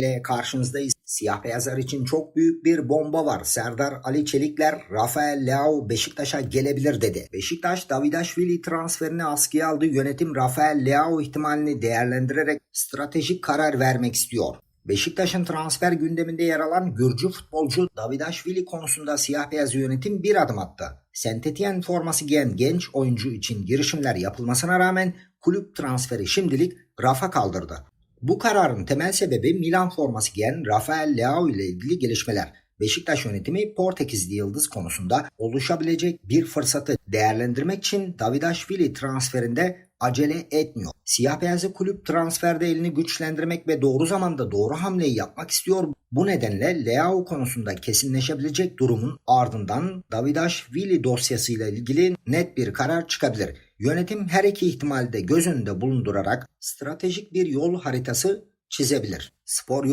ile karşınızdayız. Siyah beyazlar için çok büyük bir bomba var. Serdar Ali Çelikler, Rafael Leao Beşiktaş'a gelebilir dedi. Beşiktaş Davidashvili transferini askıya aldı. Yönetim Rafael Leao ihtimalini değerlendirerek stratejik karar vermek istiyor. Beşiktaş'ın transfer gündeminde yer alan Gürcü futbolcu Davidashvili konusunda siyah beyaz yönetim bir adım attı. Saint Etienne forması giyen genç oyuncu için girişimler yapılmasına rağmen kulüp transferi şimdilik rafa kaldırdı. Bu kararın temel sebebi Milan forması giyen Rafael Leao ile ilgili gelişmeler. Beşiktaş yönetimi Portekizli yıldız konusunda oluşabilecek bir fırsatı değerlendirmek için Davidashvili transferinde acele etmiyor. Siyah beyazlı kulüp transferde elini güçlendirmek ve doğru zamanda doğru hamleyi yapmak istiyor. Bu nedenle Leao konusunda kesinleşebilecek durumun ardından Davidashvili dosyasıyla ilgili net bir karar çıkabilir. Yönetim her iki ihtimali de göz önünde bulundurarak stratejik bir yol haritası çizebilir. Spor